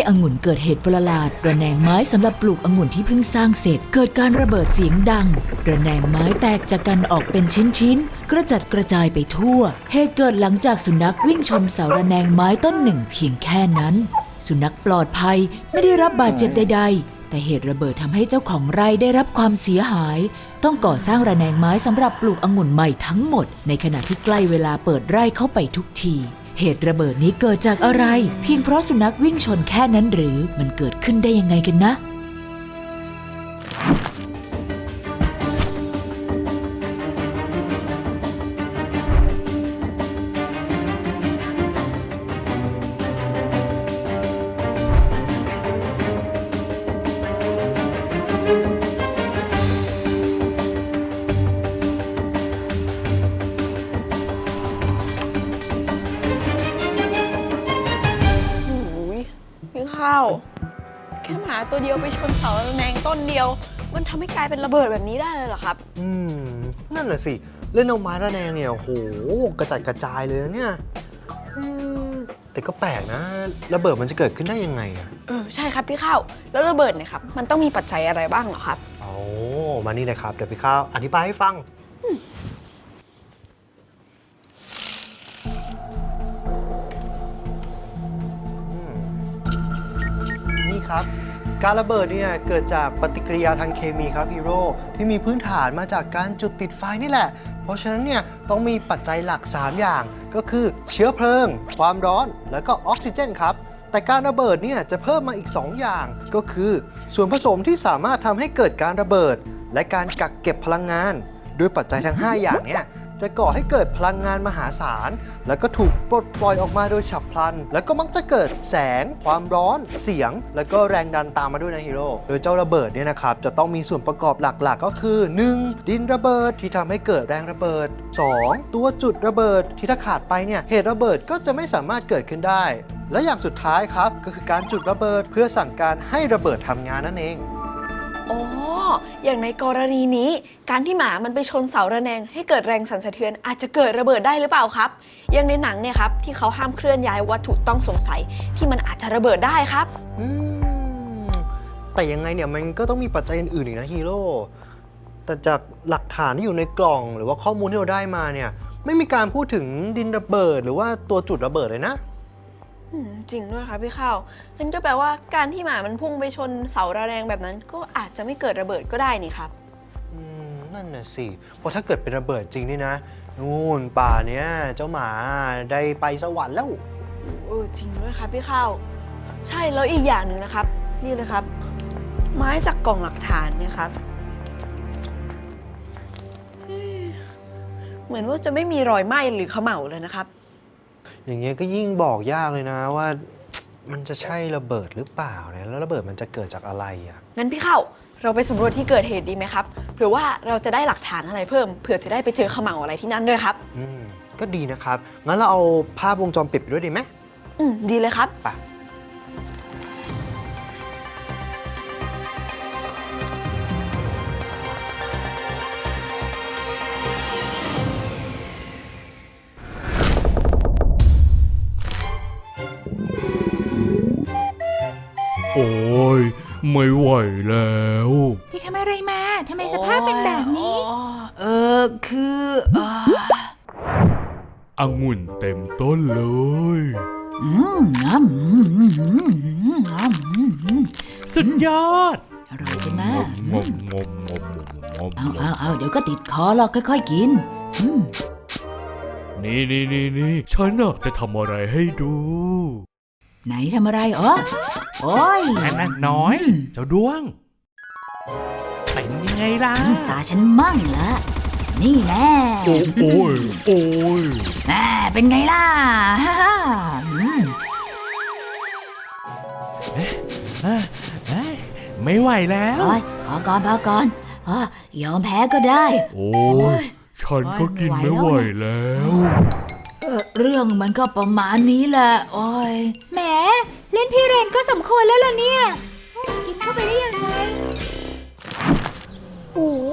ไร่องุ่นเกิดเหตุประหลาด ระแนงไม้สำหรับปลูกองุ่นที่เพิ่งสร้างเสร็จ เกิดการระเบิดเสียงดัง ระแนงไม้แตกจากกันออกเป็นชิ้นๆ กระจัดกระจายไปทั่ว เหตุเกิดหลังจากสุนัขวิ่งชนเสาระแนงไม้ต้นหนึ่งเพียงแค่นั้น สุนัขปลอดภัยไม่ได้รับบาดเจ็บใด ๆ แต่เหตุระเบิดทำให้เจ้าของไร่ได้รับความเสียหาย ต้องก่อสร้างระแนงไม้สำหรับปลูกองุ่นใหม่ทั้งหมด ในขณะที่ใกล้เวลาเปิดไร่เข้าไปทุกที เหตุระเบิดนี้เกิดจากอะไร เพียงเพราะสุนัขวิ่งชนแค่นั้นหรือมันเกิดขึ้นได้ยังไงกันนะ ตัวเดียวไปชนเสาระแนงต้นเดียว มันทำให้กลายเป็นระเบิดแบบนี้ได้เลยเหรอครับ อืม นั่นแหละสิ เล่นเอาไม้ระแนงเนี่ยโอ้โหกระจัดกระจายเลยนะเนี่ยอืมแต่ก็แปลกนะ ระเบิดมันจะเกิดขึ้นได้ยังไงอะ เออใช่ครับพี่ข้าว แล้วระเบิดเนี่ยครับ มันต้องมีปัจจัยอะไรบ้างเหรอครับ โอ้มานี่เลยครับ เดี๋ยวพี่ข้าวอธิบายให้ฟังอืมนี่ครับ การระเบิดเนี่ยเกิดจากปฏิกิริยาทางเคมีครับฮีโร่ที่มีพื้นฐานมาจากการจุดติดไฟนี่แหละ เพราะฉะนั้นเนี่ยต้องมีปัจจัยหลัก 3 อย่าง ก็คือเชื้อเพลิง ความร้อน แล้วก็ออกซิเจนครับ แต่การระเบิดเนี่ยจะเพิ่มมาอีก 2 อย่าง ก็คือส่วนผสมที่สามารถทำให้เกิดการระเบิด และการกักเก็บพลังงาน ด้วยปัจจัยทั้ง 5 อย่างเนี่ย จะก่อให้เกิดพลังงานมหาศาล แล้วก็ถูกปลดปล่อยออกมาโดยฉับพลัน แล้วก็มักจะเกิดแสง ความร้อน เสียง แล้วก็แรงดันตามมาด้วยนะฮีโร่ โดยเจ้าระเบิดเนี่ยนะครับ จะต้องมีส่วนประกอบหลักๆ ก็คือ 1. ดินระเบิดที่ทำให้เกิดแรงระเบิด 2. ตัวจุดระเบิดที่ถ้าขาดไปเนี่ยเหตุระเบิดก็จะไม่สามารถเกิดขึ้นได้ และอย่างสุดท้ายครับก็คือการจุดระเบิดเพื่อสั่งการให้ระเบิดทำงานนั่นเอง อ๋อ อย่างในกรณีนี้ การที่หมามันไปชนเสาระแนง ให้เกิดแรงสั่นสะเทือนอาจจะเกิดระเบิดได้หรือเปล่าครับ อย่างในหนังเนี่ยครับที่เขาห้ามเคลื่อนย้ายวัตถุต้องสงสัยที่มันอาจจะระเบิดได้ครับ อืมแต่ยังไงเนี่ยมันก็ต้องมีปัจจัยอื่นๆอีกนะฮีโร่แต่จากหลักฐานที่อยู่ในกล่องหรือว่าข้อมูลที่เราได้มาเนี่ย ไม่มีการพูดถึงดินระเบิด หรือว่าตัวจุดระเบิดเลยนะ อืมจริงด้วยครับพี่ข้าวนั่นก็แปลว่าการที่หมามันพุ่งไปชนเสาระแนงแบบนั้น ก็อาจจะไม่เกิดระเบิดก็ได้นี่ครับ อืมนั่นน่ะสิ เพราะถ้าเกิดเป็นระเบิดจริงนี่นะ นู่นป่าเนี้ยเจ้าหมาได้ไปสวรรค์แล้ว เออจริงด้วยครับพี่ข้าวใช่แล้วอีกอย่างหนึ่งนะครับ นี่เลยครับ ไม้จากกล่องหลักฐานเนี่ยครับเอ๊ะเหมือนว่าจะไม่มีรอยไหม้หรือเขม่าเลยนะครับ อย่างเงี้ยก็ยิ่งบอกยากเลยนะว่า มันจะใช่ระเบิดหรือเปล่าเนี่ยแล้วระเบิดมันจะเกิดจากอะไรอะงั้นพี่ข้าวเราไปสำรวจที่เกิดเหตุดีไหมครับหรือว่าเราจะได้หลักฐานอะไรเพิ่มเผื่อจะได้ไปเจอเขม่าอะไรที่นั่นด้วยครับ อืมก็ดีนะครับงั้นเราเอาภาพวงจรปิดไปด้วยดีไหมอืมดีเลยครับ ไป ไม่ไหวแล้ว ไปทำอะไรมาทำไมสภาพเป็นแบบนี้อ๋อเออคืออ่าองุ่นเต็มต้นเลย อืมน้ำอืมอืมอืมอืมอืมอืมสุดยอด อร่อยใช่ไหมงมงมงมงมเอาเอาเอาเดี๋ยวก็ติดคอหรอกค่อยๆกินอืม นี่นี่นี่นี่ฉันน่ะจะทำอะไรให้ดู ไหนทำอะไรอ๋อโอ้ยนั่นน่ะน้อย เจ้าด้วง เป็นยังไงล่ะอืมตาฉันมั่งละนี่แน่โอ้โอ้ยโอ้ยแหมเป็นไงล่ะฮ่าฮ่าอืมเอ้ยไม่ไหวแล้ว โอ้ยพอก่อนพอก่อนอ๋อยอมแพ้ก็ได้ โอ้โอ้ยยฉันก็กินไม่ไม่ไหไหววแล้วแล้ว เอ่อเรื่องมันก็ประมาณนี้แหละโอ้ยแหมเล่นพี่เรนก็สมควรแล้วล่ะเนี่ยกินเข้าไปได้ยังไงโอ้โห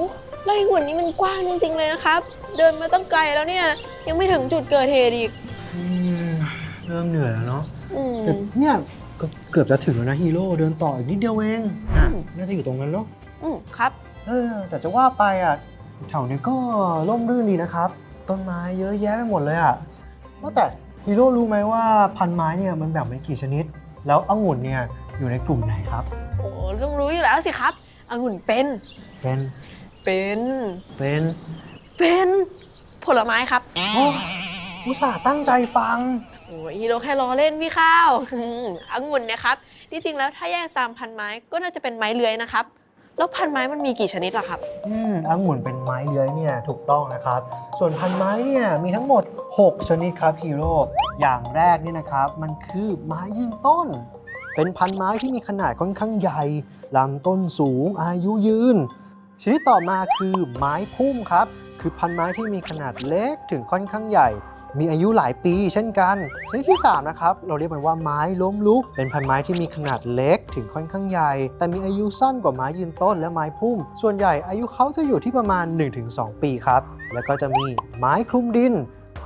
ไร่หวนนี้มันกว้างจริงๆเลยนะครับ เดินมาตั้งไกลแล้วเนี่ย ยังไม่ถึงจุดเกิดเหตุอีกอืมเริ่มเหนื่อยแล้วเนาะอืมแต่เนี่ยก็เกือบจะถึงแล้วนะฮีโร่เดินต่ออีกนิดเดียวเองอะน่าจะอยู่ตรงนั้นเนาะอืมครับ เออ แต่จะว่าไปอะแถวนี้ก็ร่มรื่นดีนะครับ ต้นไม้เยอะแยะไปหมดเลยอะ ว่าแต่ฮีโร่รู้ไหมว่าพันไม้เนี่ยมันแบ่งเป็นกี่ชนิด แล้วองุ่นเนี่ยอยู่ในกลุ่มไหนครับ โอ้ต้องรู้อยู่แล้วสิครับองุ่นเป็น เป็นเป็นเป็นเป็นผลไม้ครับโอ้อุตส่าห์ตั้งใจฟังโอ้ยฮีโร่แค่ล้อเล่นพี่ข้าวอืมองุ่นเนี่ยครับที่จริงแล้วถ้าแยกตามพันไม้ก็น่าจะเป็นไม้เลื้อยนะครับ แล้วพันไม้มันมีกี่ชนิดล่ะครับ อืมองุ่นเป็นไม้เลื้อยเนี่ยถูกต้องนะครับ ส่วนพันไม้เนี่ยมีทั้งหมด 6 ชนิดครับฮีโร่อย่างแรกนี่นะครับมันคือไม้ยืนต้น เป็นพันไม้ที่มีขนาดค่อนข้างใหญ่ลำต้นสูงอายุยืน ชนิดต่อมาคือไม้พุ่มครับ คือพันไม้ที่มีขนาดเล็กถึงค่อนข้างใหญ่ มีอายุหลายปีเช่นกันชนิดที่ 3 นะครับ เราเรียกมันว่าไม้ล้มลุก เป็นพันไม้ที่มีขนาดเล็กถึงค่อนข้างใหญ่ แต่มีอายุสั้นกว่าไม้ยืนต้นและไม้พุ่ม ส่วนใหญ่อายุเขาจะอยู่ที่ประมาณ 1-2 ปีครับ แล้วก็จะมีไม้คลุมดิน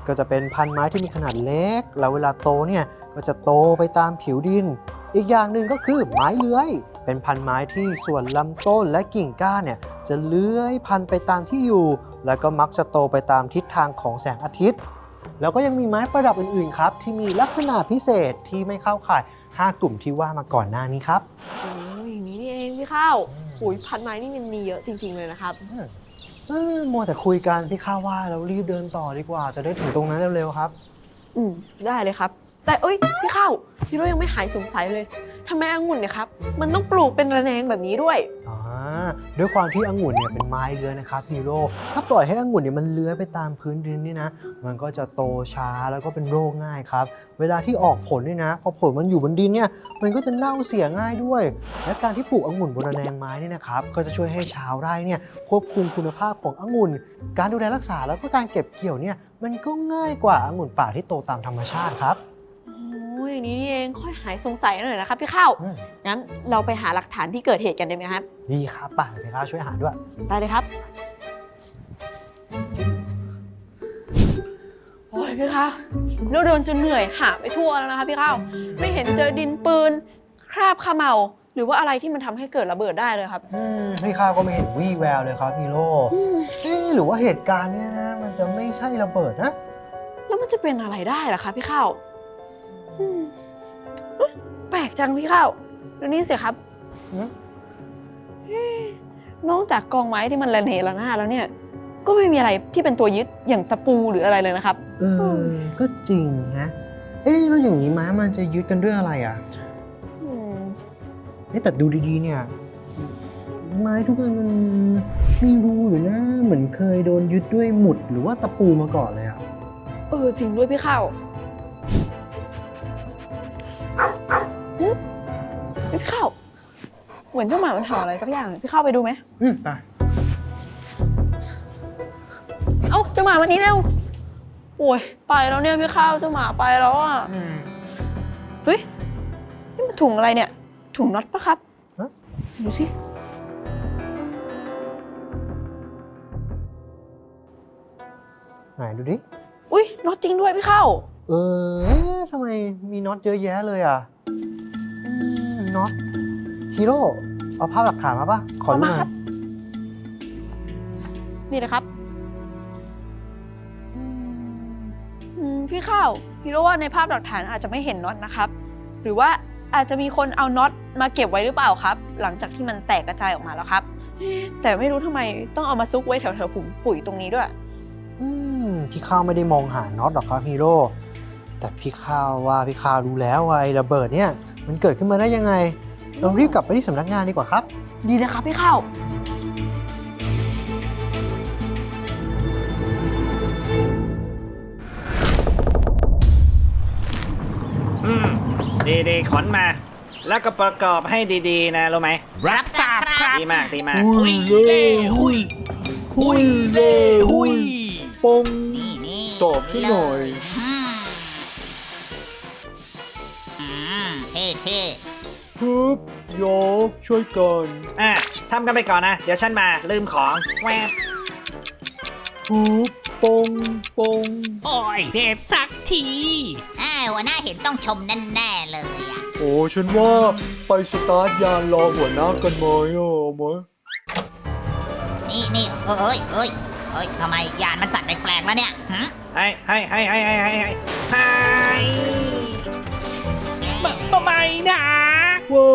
ก็จะเป็นพันไม้ที่มีขนาดเล็ก แล้วเวลาโตเนี่ยก็จะโตไปตามผิวดิน อีกอย่างหนึ่งก็คือไม้เลื้อยเป็นพันไม้ที่ส่วนลำต้นและกิ่งก้านเนี่ยจะเลื้อยพันไปตามที่อยู่ แล้วก็มักจะโตไปตามทิศทางของแสงอาทิตย์ แล้วก็ยังมีไม้ประดับอื่นๆครับที่มีลักษณะพิเศษที่ไม่เข้าข่าย 5 กลุ่มที่ว่ามาก่อนหน้านี้ครับ โอ้ยอย่างนี้นี่เองพี่ข้าวอุ้ยพันไม้นี่มันมีเยอะจริง ๆเลยนะครับเออมัวแต่คุยกันพี่ข้าว่าเรารีบเดินต่อดีกว่า จะได้ถึงตรงนั้นเร็วๆครับ อืมได้เลยครับ แต่เอ้ยพี่ข้าวพี่โรยังไม่หายสงสัยเลยทำไมองุ่นเนี่ยครับมันต้องปลูกเป็นระแนงแบบนี้ด้วยอ่า ด้วยความที่องุ่นเนี่ยเป็นไม้เลื้อยนะครับฮีโร่ถ้าปล่อยให้องุ่นเนี่ยมันเลื้อยไปตามพื้นดินนี่นะ มันก็จะโตช้าแล้วก็เป็นโรคง่ายครับ เวลาที่ออกผลนี่นะ พอผลมันอยู่บนดินเนี่ย มันก็จะเน่าเสียง่ายด้วย และการที่ปลูกองุ่นบนระแนงไม้นี่นะครับ ก็จะช่วยให้ชาวไร่เนี่ยควบคุมคุณภาพขององุ่น การดูแลรักษาแล้วก็การเก็บเกี่ยวเนี่ย มันก็ง่ายกว่าองุ่นป่าที่โตตามธรรมชาติครับ อ้ยอย่างนี้นี่เองค่อยหายสงสัยหน่อยนะครับพี่ข้าวอืม งั้นเราไปหาหลักฐานที่เกิดเหตุกันได้ไหมครับดีครับป่ะเดี๋ยวพี่ข้าช่วยหาด้วย ได้เลยครับโอ้ยพี่ข้าวเราเดินจนเหนื่อยหาไปทั่วแล้วนะคะพี่ข้าวไม่เห็นเจอดินปืน คราบเขมเหลาหรือว่าอะไรที่มันทำให้เกิดระเบิดได้เลยครับ อืมพี่ข้าวก็ไม่เห็นวี่แววเลยครับฮีโร่เอ๊ะหรือว่าเหตุการณ์เนี้ยนะ มันจะไม่ใช่ระเบิดนะ แล้วมันจะเป็นอะไรได้ล่ะคะพี่ข้าวอืมเอ๊ะแปลกจังพี่ข้าวดูนี่สิครับหืม เอ๊ะนอกจากกองไม้ที่มันระเนระนาดแล้วเนี่ย ก็ไม่มีอะไรที่เป็นตัวยึดอย่างตะปูหรืออะไรเลยนะครับ เออ ก็จริงฮะ เอ๊ะแล้วอย่างนี้ม้ามันจะยึดกันด้วยอะไรอะอืมเอ๊ะแต่ดูดีๆเนี่ย ไม้ทุกอันมันมีรูอยู่นะเหมือนเคยโดนยึดด้วยหมุดหรือว่าตะปูมาก่อนเลยอะ เออจริงด้วยพี่ข้าว พี่ข้าวเหมือนเจ้าหมามันเห่าอะไรสักอย่าง พี่ข้าวไปดูไหม อืมไปเอ้าเจ้าหมาวันนี้เร็วโอ้ยไปแล้วเนี่ยพี่ข้าวเจ้าหมาไปแล้วอะเฮ้ยนี่มันถุงอะไรเนี่ย ถุงน็อตปะครับฮะดูสิไหนดูดิ อุ้ยน็อตจริงด้วยพี่ข้าวเออเอ๊ะทำไมมีน็อตเยอะแยะเลยอะ อืม น็อตฮีโร่เอาภาพหลักฐานมาปะขอดูหน่เอามาครัอยบนี่นะครับอืมพี่ข้าวพี่รู้ว่าในภาพหลักฐานอาจจะไม่เห็นน็อตนะครับ หรือว่าอาจจะมีคนเอาน็อตมาเก็บไว้หรือเปล่าครับ หลังจากที่มันแตกกระจายออกมาแล้วครับเอ๊ะแต่ไม่รู้ทำไมต้องเอามาซุกไว้แถวๆผุมปุ๋ยตรงนี้ด้วย อืมพี่ข้าวไม่ได้มองหาน็อตหรอกครับฮีโร่แต่พี่ข้าวว่าพี่ข้าวรู้แล้วว่าไอ้ระเบิดเนี่ย มันเกิดขึ้นมาได้ยังไง เรารีบกลับไปที่สำนักงานดีกว่าครับ ดีเลยครับพี่ข้าว อืม ดีๆ ขนมา แล้วก็ประกอบให้ดีๆ นะรู้ไหม รับทราบครับ ดีมาก ดีมาก หุยเล่หุยหุยเล่หุยปงนี่นี่ตอบช่วยหน่อยอืม พี่ปึ๊บยกช่วยกันอะทำกันไปก่อนนะ เดี๋ยวฉันมาลืมของแวบปึ๊บปงปงโอ้ยเจ็บสักที อ้าหัวหน้าเห็นต้องชมแน่แน่เลยอะ โอ้ฉันว่าไปสตาร์ทยานรอหัวหน้ากันไหมอะไหมนี่นี่เอ้ยเอ้ยเอ้ยทำไมยานมันสั่นแปลกแล้วเนี่ยฮะให้ให้ให้ให้ให้ให้ให้ มาไม่นะว้า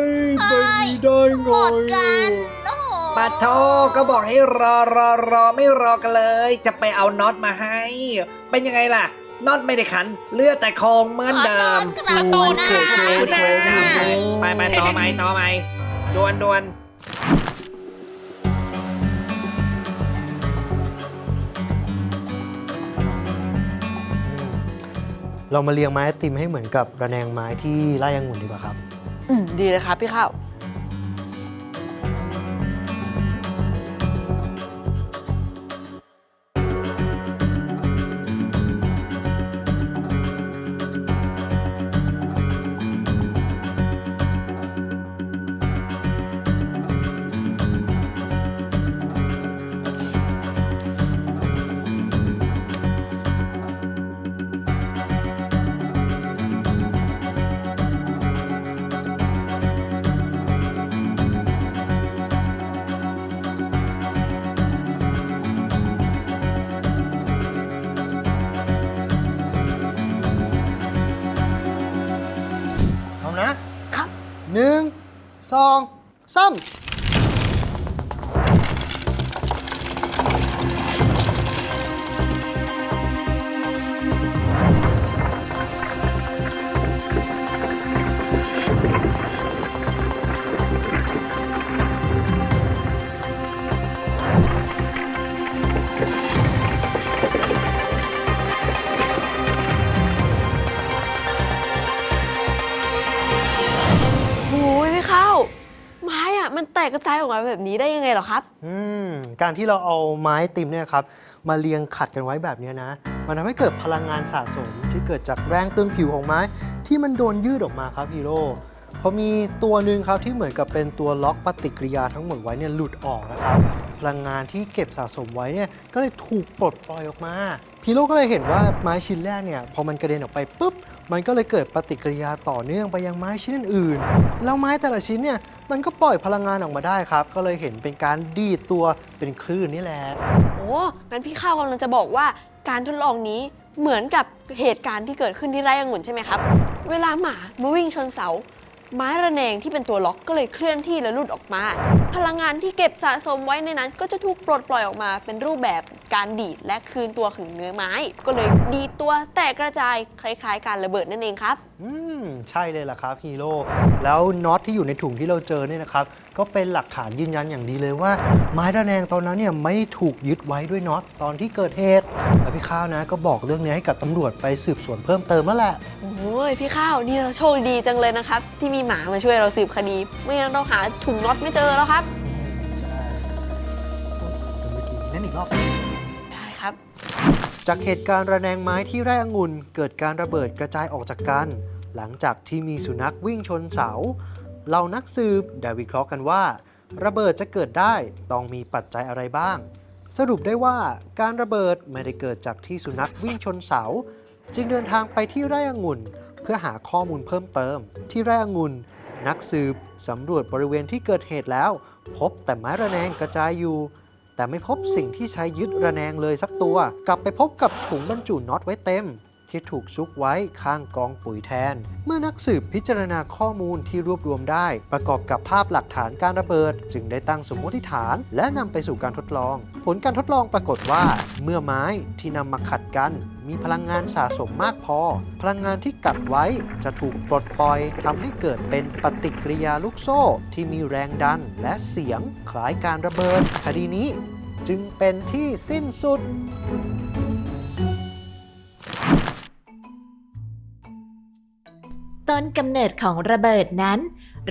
ยเป็นนี้ได้ไงหมดกัอะนโอ้โหปาโทก็บอกให้รอรอรอไม่รอกันเลย จะไปเอาน็อตมาให้ เป็นยังไงล่ะ น็อตไม่ได้ขันเลือดแต่โครงเหมือนเดิมขอโทษครับโอ้โหโอ้โหโอ้โหไปไปต่อไหมต่อไหมดวนดวน เรามาเรียงไม้ไอติมให้เหมือนกับระแนงไม้ที่ไร่องุ่นดีกว่าครับ อืมดีเลยครับพี่ข้าว ตกกระจายออกมาแบบนี้ได้ยังไงเหรอครับ อืมการที่เราเอาไม้ติมเนี่ยครับมาเรียงขัดกันไว้แบบเนี้ยนะ มันทำให้เกิดพลังงานสะสมที่เกิดจากแรงตึงผิวของไม้ ที่มันโดนยืดออกมาครับฮีโร่พอมีตัวหนึ่งครับที่เหมือนกับเป็นตัวล็อกปฏิกิริยาทั้งหมดไว้เนี่ยหลุดออกนะครับ พลังงานที่เก็บสะสมไว้เนี่ยก็เลยถูกปลดปล่อยออกมา พีโร่ก็เลยเห็นว่าไม้ชิ้นแรกเนี่ยพอมันกระเด็นออกไปปุ๊บมันก็เลยเกิดปฏิกิริยาต่อเนื่องไปยังไม้ชิ้นอื่นๆแล้วไม้แต่ละชิ้นเนี่ยมันก็ปล่อยพลังงานออกมาได้ครับ ก็เลยเห็นเป็นการดีดตัวเป็นคลื่นนี่แหละ โอ้งั้นพี่ข้าวกำลังจะบอกว่าการทดลองนี้เหมือนกับเหตุการณ์ที่เกิดขึ้นที่ไร่องุ่นใช่ไหมครับ เวลาหมามาวิ่งชนเสา ไม้ระแนงที่เป็นตัวล็อกก็เลยเคลื่อนที่และหลุดออกมา พลังงานที่เก็บสะสมไว้ในนั้น ก็จะถูกปลดปล่อยออกมา เป็นรูปแบบการดีดและคืนตัวขึงเนื้อไม้ ก็เลยดีดตัวแตกกระจายคล้าย ๆ การระเบิดนั่นเองครับ อืมใช่เลยล่ะครับฮีโร่แล้วน็อตที่อยู่ในถุงที่เราเจอเนี่ยนะครับ ก็เป็นหลักฐานยืนยันอย่างดีเลยว่า ไม้ระแนงตอนนั้นเนี่ยไม่ได้ถูกยึดไว้ด้วยน็อตตอนที่เกิดเหตุแล้วพี่ข้าวนะก็บอกเรื่องนี้ให้กับตำรวจไปสืบสวนเพิ่มเติมแล้วแหละ โอ้ยพี่ข้าวนี่เราโชคดีจังเลยนะครับ ที่มีหมามาช่วยเราสืบคดี ไม่งั้นเราหาถุงน็อตไม่เจอแล้วครับเดี๋ยวเมื่อกี้นั่นอีกรอบได้ครับ จากเหตุการณ์ระแนงไม้ที่ไร่องุ่นเกิดการระเบิดกระจายออกจากกัน หลังจากที่มีสุนัขวิ่งชนเสาเหล่านักสืบได้วิเคราะห์กันว่า ระเบิดจะเกิดได้ต้องมีปัจจัยอะไรบ้าง สรุปได้ว่าการระเบิดไม่ได้เกิดจากที่สุนัขวิ่งชนเสา จึงเดินทางไปที่ไร่องุ่น เพื่อหาข้อมูลเพิ่มเติม ที่ไร่องุ่นนักสืบสำรวจบริเวณที่เกิดเหตุแล้ว พบแต่ไม้ระแนงกระจายอยู่ แต่ไม่พบสิ่งที่ใช้ยึดระแนงเลยสักตัว กลับไปพบกับถุงบรรจุน็อตไว้เต็ม ที่ถูกซุกไว้ข้างกองปุ๋ยแทน เมื่อนักสืบพิจารณาข้อมูลที่รวบรวมได้ ประกอบกับภาพหลักฐานการระเบิด จึงได้ตั้งสมมติฐาน และนำไปสู่การทดลอง ผลการทดลองปรากฏว่า เมื่อไม้ที่นำมาขัดกัน มีพลังงานสะสมมากพอ พลังงานที่กัดไว้จะถูกปลดปล่อยทำให้เกิดเป็นปฏิกิริยาลูกโซ่ที่มีแรงดันและเสียงคล้ายการระเบิด คดีนี้จึงเป็นที่สิ้นสุด ต้นกำเนิดของระเบิดนั้น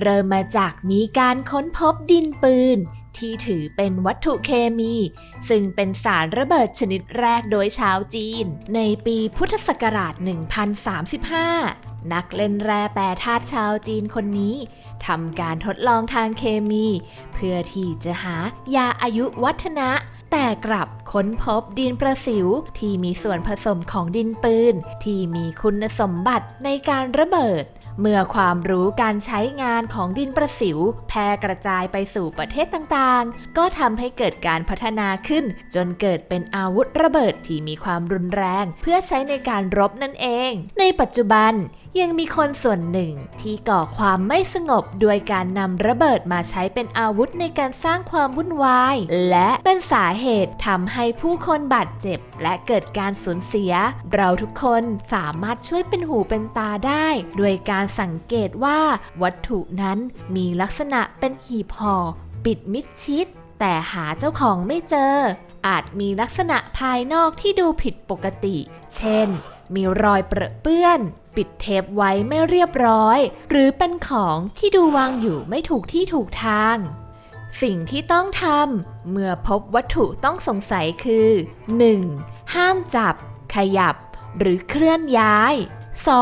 เริ่มมาจากมีการค้นพบดินปืน ที่ถือเป็นวัตถุเคมี ซึ่งเป็นสารระเบิดชนิดแรกโดยชาวจีน ในปีพุทธศักราช 1035 นักเล่นแร่แปรธาตุชาวจีนคนนี้ทำการทดลองทางเคมี เพื่อที่จะหายาอายุวัฒนะ แต่กลับค้นพบดินประสิวที่มีส่วนผสมของดินปืน ที่มีคุณสมบัติในการระเบิด เมื่อความรู้การใช้งานของดินประสิว แพร่กระจายไปสู่ประเทศต่างๆ ก็ทำให้เกิดการพัฒนาขึ้น จนเกิดเป็นอาวุธระเบิดที่มีความรุนแรง เพื่อใช้ในการรบนั่นเอง ในปัจจุบัน ยังมีคนส่วนหนึ่งที่ก่อความไม่สงบโดยการนำระเบิดมาใช้เป็นอาวุธในการสร้างความวุ่นวาย และเป็นสาเหตุทำให้ผู้คนบาดเจ็บ และเกิดการสูญเสีย เราทุกคนสามารถช่วยเป็นหูเป็นตาได้ โดยการสังเกตว่า วัตถุนั้นมีลักษณะเป็นหีบห่อปิดมิดชิด แต่หาเจ้าของไม่เจอ อาจมีลักษณะภายนอกที่ดูผิดปกติ เช่น มีรอยเปรอะเปื้อน ปิดเทปไว้ไม่เรียบร้อย หรือเป็นของที่ดูวางอยู่ไม่ถูกที่ถูกทาง สิ่งที่ต้องทำเมื่อพบวัตถุต้องสงสัยคือ 1. ห้ามจับ ขยับ หรือเคลื่อนย้าย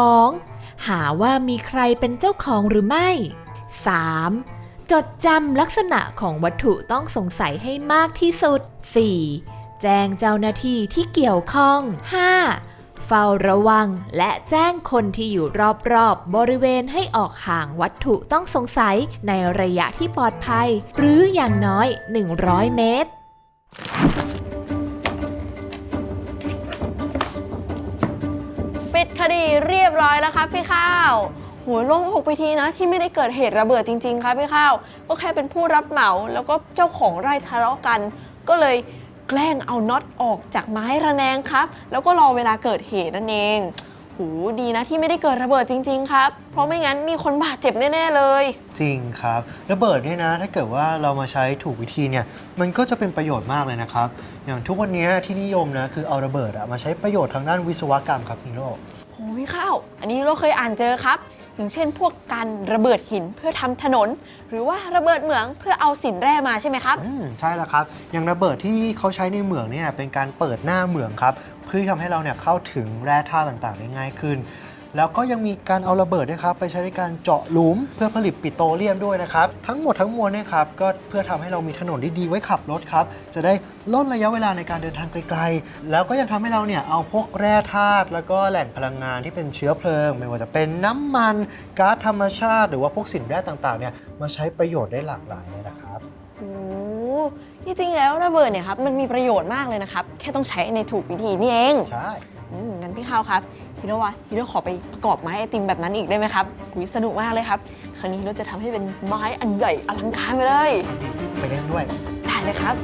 2. หาว่ามีใครเป็นเจ้าของหรือไม่ 3. จดจำลักษณะของวัตถุต้องสงสัยให้มากที่สุด 4. แจ้งเจ้าหน้าที่ที่เกี่ยวข้อง 5. เฝ้าระวังและแจ้งคนที่อยู่รอบๆบบริเวณให้ออกห่างวัตถุต้องสงสัยในระยะที่ปลอดภัย หรืออย่างน้อย 100 เมตรปิดคดีเรียบร้อยแล้วครับพี่ข้าวโหโล่งอกไปทีนะที่ไม่ได้เกิดเหตุระเบิดจริง ๆ ครับพี่ข้าว ก็แค่เป็นผู้รับเหมาแล้วก็เจ้าของไร่ทะเลาะกัน ก็เลย แกล้งเอาน็อตออกจากไม้ระแนงครับ แล้วก็รอเวลาเกิดเหตุนั่นเองหูดีนะที่ไม่ได้เกิดระเบิดจริง ๆ ครับ เพราะไม่งั้นมีคนบาดเจ็บแน่ ๆ เลย จริงครับระเบิดเนี่ยนะ ถ้าเกิดว่าเรามาใช้ถูกวิธีเนี่ยมันก็จะเป็นประโยชน์มากเลยนะครับ อย่างทุกวันนี้ที่นิยมนะคือเอาระเบิดอะมาใช้ประโยชน์ทางด้านวิศวกรรมครับฮีโร่โหพี่ข้า อันนี้เราเคยอ่านเจอครับ อย่างเช่น พวกการระเบิดหินเพื่อทำถนน หรือว่าระเบิดเหมืองเพื่อเอาสินแร่มาใช่ไหมครับ อืมใช่แล้วครับ อย่างระเบิดที่เขาใช้ในเหมืองเนี่ยเป็นการเปิดหน้าเหมืองครับ เพื่อทำให้เราเนี่ยเข้าถึงแร่ธาตุต่างๆได้ง่ายขึ้น แล้วก็ยังมีการเอาระเบิดด้วยครับไปใช้ในการเจาะหลุมเพื่อผลิตปิโตรเลียมด้วยนะครับทั้งหมดทั้งมวลเนี่ยครับก็เพื่อทำให้เรามีถนนที่ดีไว้ขับรถครับจะได้ลดระยะเวลาในการเดินทางไกลๆ แล้วก็ยังทำให้เราเนี่ยเอาพวกแร่ธาตุแล้วก็แหล่งพลังงานที่เป็นเชื้อเพลิง ไม่ว่าจะเป็นน้ำมันก๊าซธรรมชาติ หรือว่าพวกสินแร่ต่างๆเนี่ยมาใช้ประโยชน์ได้หลากหลายเลยนะครับโอ้ ที่จริงแล้วระเบิดเนี่ยครับมันมีประโยชน์มากเลยนะครับ แค่ต้องใช้ในถูกวิธีนี่เองใช่อืมงั้นพี่ข้าวครับฮิโร่วะฮิโร่ขอไปประกอบไม้ไอติมแบบนั้นอีกได้ไหมครับอุยสนุกมากเลยครับ ครั้งนี้ฮิโร่จะทำให้เป็นไม้อันใหญ่อลังการไปเลย ไปเล่นด้วย ได้เลยครับ